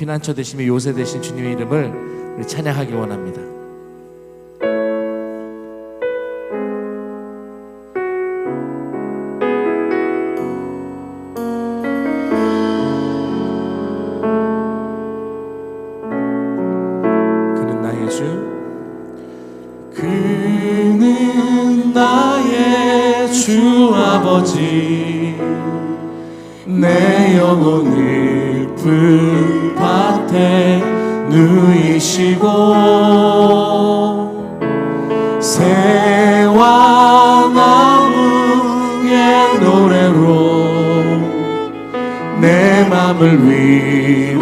피난처 되시며 요새 되신 주님의 이름을 찬양하기 원합니다. 내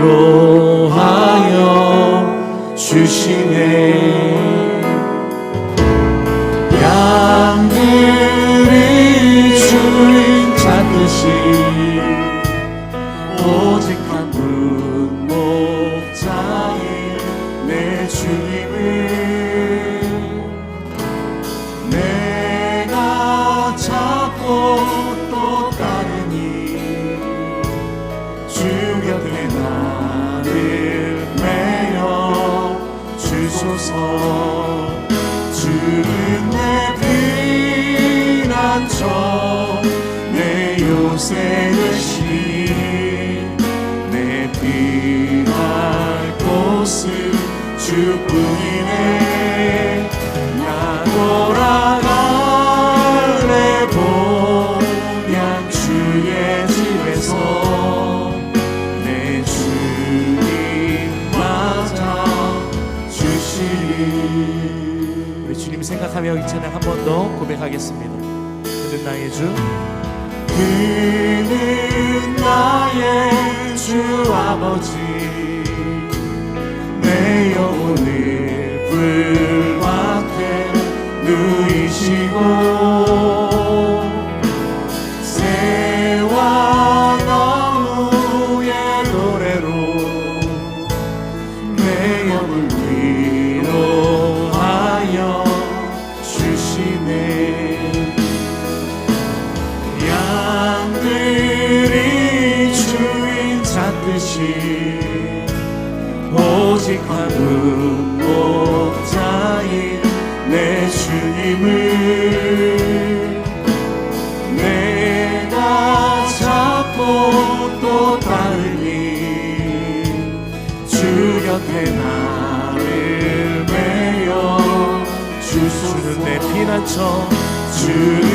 나를 메어 주소서 주는 내 피난처 내 요새 되 우리 주님 생각하며 이 찬양 한 번 더 고백하겠습니다. 그는 나의 주. 그는 나의 주 아버지. 내 영혼을 불밭에 누이시고 찾듯이 오직 한 분 목자인 내 주님을 내가 찾고 또 따르니 주 곁에 나를 메어 주수는 내 피난처 주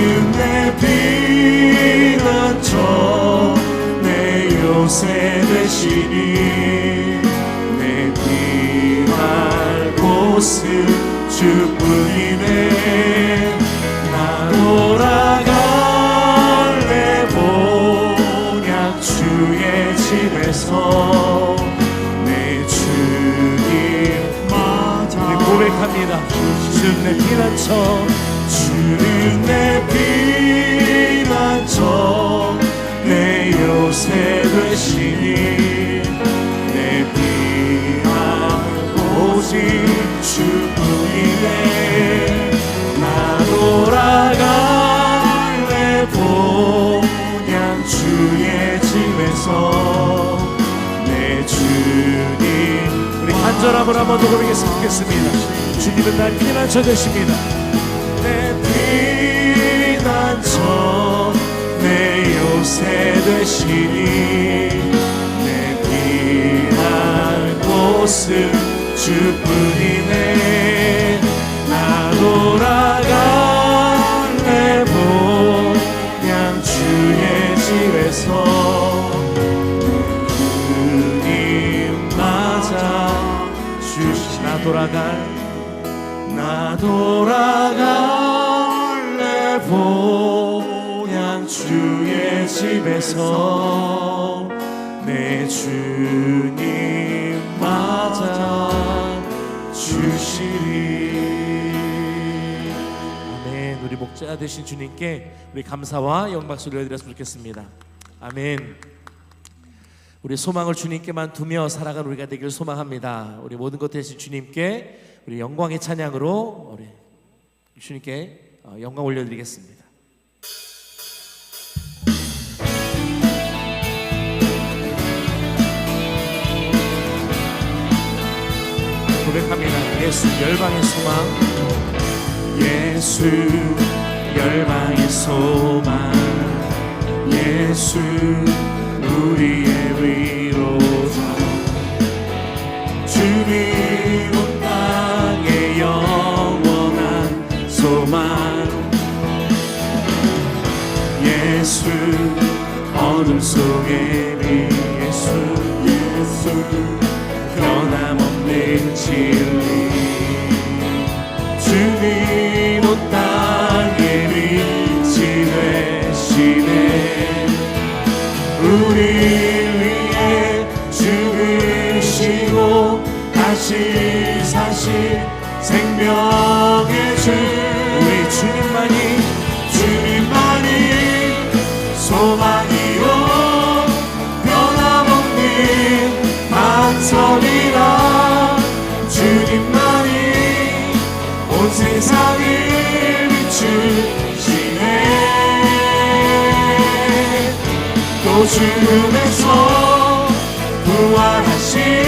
곳은 주뿐이네 나 돌아갈래 본향 주의 집에서 내 주님 맞아 우리 고백합니다. 주는 내 피난처 주는 내 피난처 간절함을 한번 더 고백했으면 좋겠습니다. 주님은 날 피난처 되십니다. 내 피난처 내 요새 되시니 내 피할 곳은 주뿐이네. 나 돌아갈 나 돌아갈 나 돌아갈래. 본향 주의 집에서 내 주님 맞아 주시리. 아멘. 우리 목자 되신 주님께 우리 감사와 영박수를 올려드렸으면 좋겠습니다. 아멘 우리 소망을 주님께만 두며 살아가는 우리가 되길 소망합니다. 우리 모든 것 되신 주님께 우리 영광의 찬양으로 우리 주님께 어, 영광 올려드리겠습니다. 고백합니다. 예수 열방의 소망. 예수 열방의 소망. 예수 우리의 위로자. 주님 온 땅의 영원한 소망. 예수 어둠 속에 비 예수 예수 온 세상을 비추시네 또 죽음에서 부활하신 우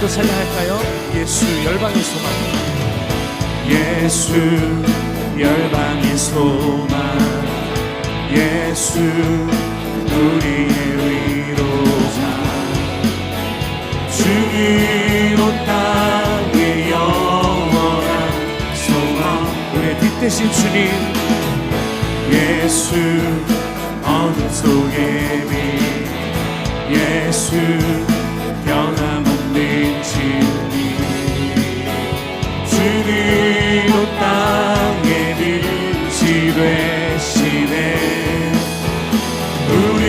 번 더 찬양할까요? 예수 열방의 소망. 예수 열방의 소망. 예수 우리의 위로자. 온 땅의 영원한 소망. 우리의 빛되신 주님. 예수 어둠 속에 빛 예수 변함 되시네. 우리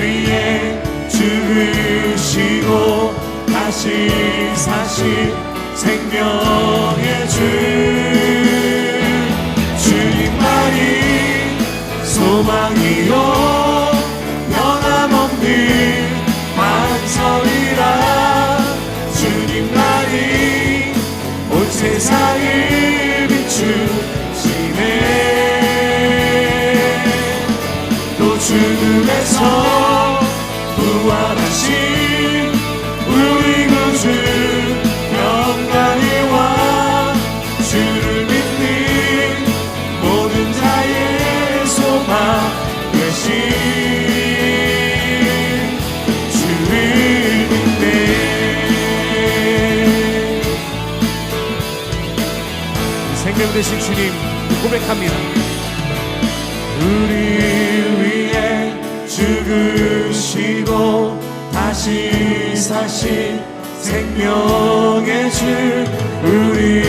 위해 죽으시고 다시 사신 생명의 주. 주님만이 소망이요. 변함없는 반석이라. 주님만이 온 세상을 죽음에서 부활하신 우리 구주 영광의 왕 주를 믿는 모든 자의 소망 되신 주를 믿네. 생명 되신 주님 고백합니다 사신 생명의 주 우리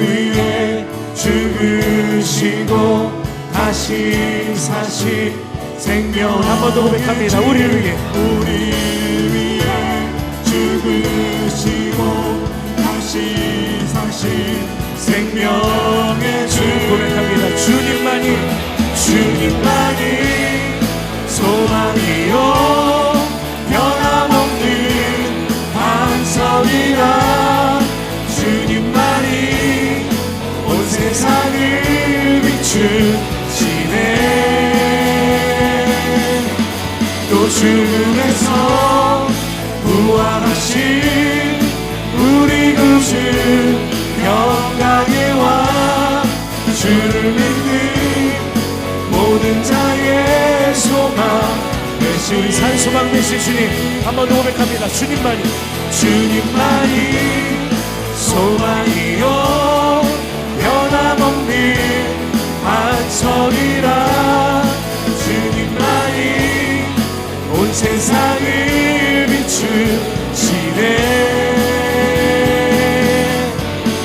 위해 죽으시고 다시 사신 생명 한번 더 고백합니다. 우리 위해 우리 위해 죽으시고 다시 사신 생명의 주 고백합니다. 주님만이 주님만이 소망이요 비추시네 또 죽음에서 부활하신 우리 구주 영광의 왕 주를 믿는 모든 자의 소망 되신 산 소망 되신 주님 한번 더 고백합니다. 주님만이. 주님만이 소망이요. 변함없는 반석이라. 주님만이 온 세상을 비추시네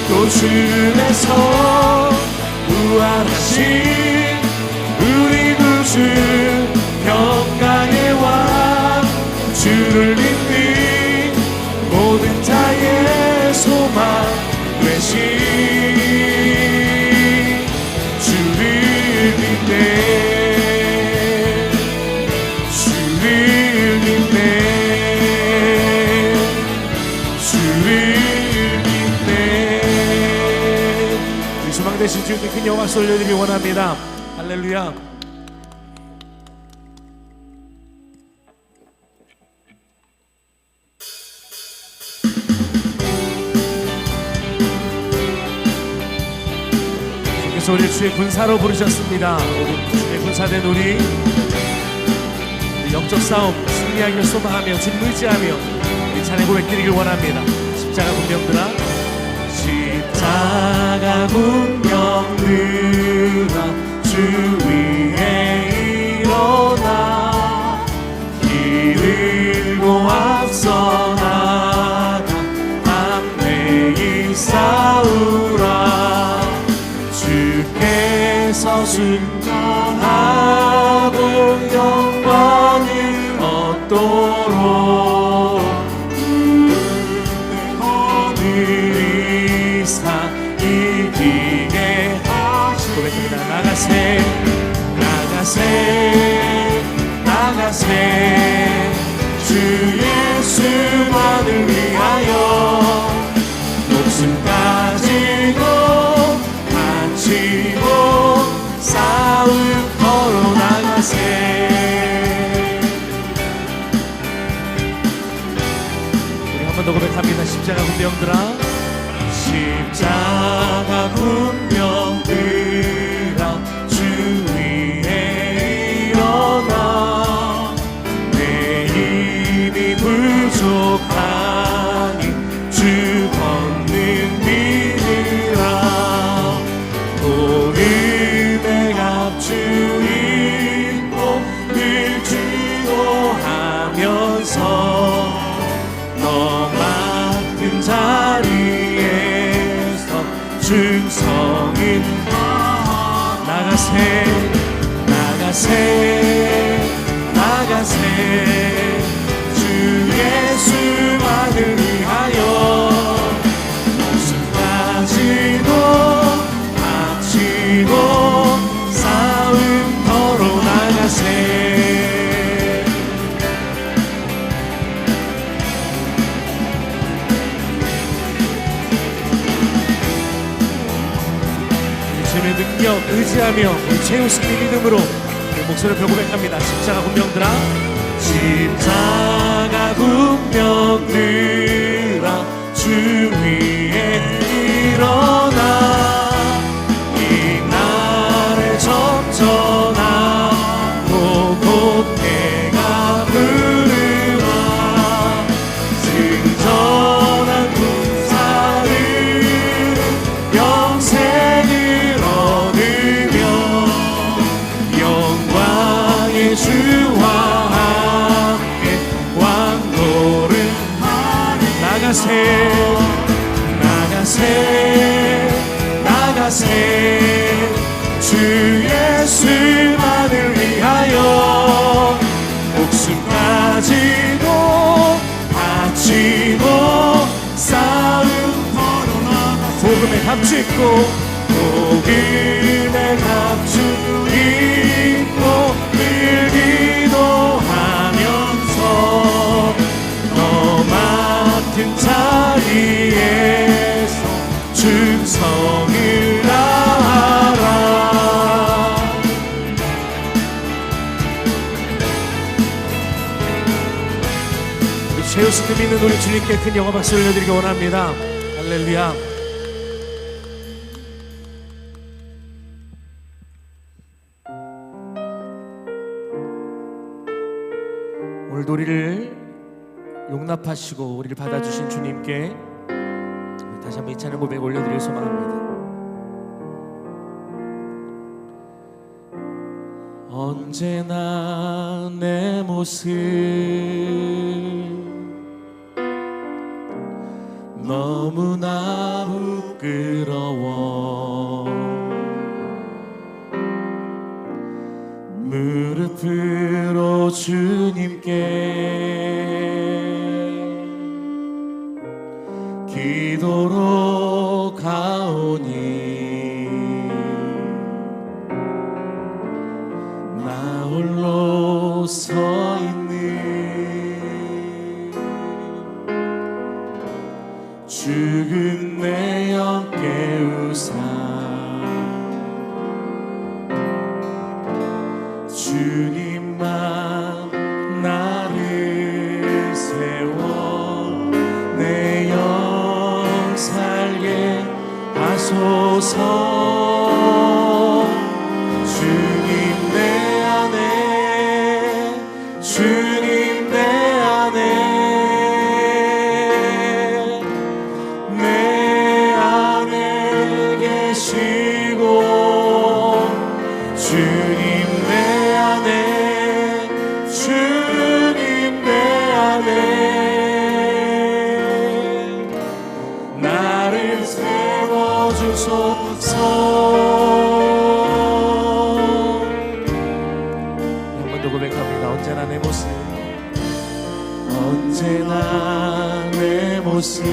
또 주에서 부활하신 우리 구주 평강의 왕 주를 주님께 큰 영광 올려드리기 원합니다. 할렐루야. 주께서 우리 주의 군사로 부르셨습니다. 주의 군사된 우리 영적 싸움 승리하기를 소망하며 주님 의지하며 우리 찬양 고백드리길 원합니다. 십자가 군병들아 십자가 군병들아 주 위에 일어나 길을고 앞서 나가 담대히 싸우라. 주께서 순전하고 영광을 얻도 군병들아 충성인 나가세 나가세 나가세 의지하며 우리 최우승의 믿음으로 우리 목소리를 펴고 백합니다. 십자가 군병들아. 십자가 군병들아 주 위에 일어 나가세 나가세 나가세. 주 예수만을 위하여 목숨까지도 바치고 싸움 복음의 갑주 입고 복음 맡은 자리에서 충성을 다하라. 우리 최우승을 믿는 우리 주님께 큰 영화 박수 올려드리기 원합니다. 할렐루야. 오늘도 우리를 용납하시고 우리를 받아주신 주님께 다시 한번 이 찬양 고백 올려드리길 소망합니다. 언제나 내 모습 너무나 부끄러워. 무릎으로 주 죽 세워주소서. 한 번 더 고백합니다 언제나 내 모습. 언제나 내 모습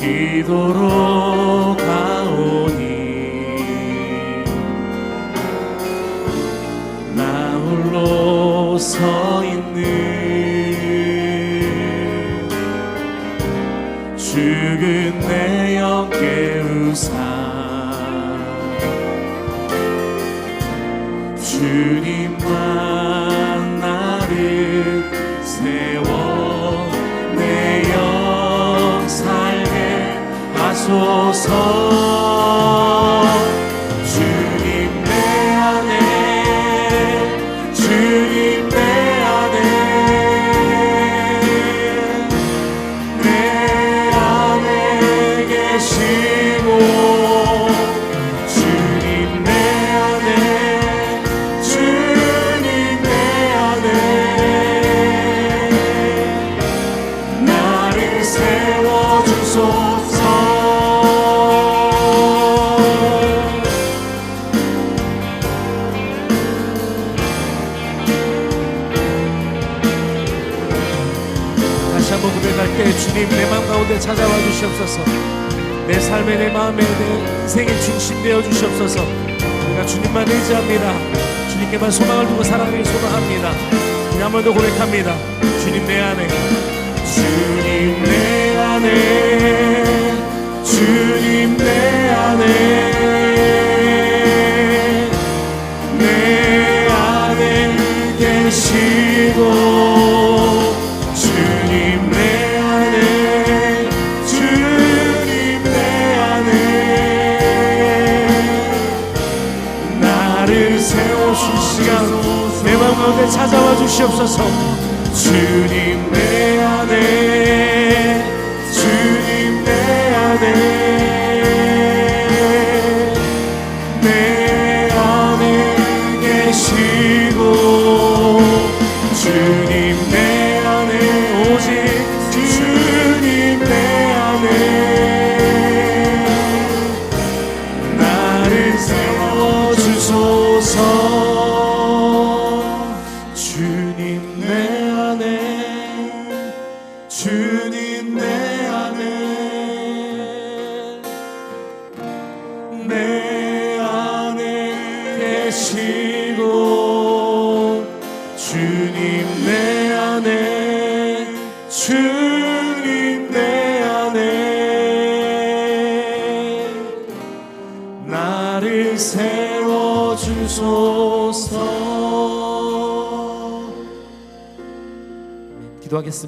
기도로 가오 하 때 주님 내 마음 가운데 찾아와 주시옵소서. 내 삶의 내 마음의 내 인생의 중심 되어 주시옵소서. 우리가 주님만 의지합니다. 주님께만 소망을 두고 사랑하기 소망합니다. 우리 한번더 고백합니다. 주님 내 안에 주님 내 안에 주님 내 안에 내 안에 계시고 찾아와 주시옵소서. 주님 내 안에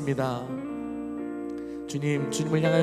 기도하겠습니다. 주님 주님을 향하여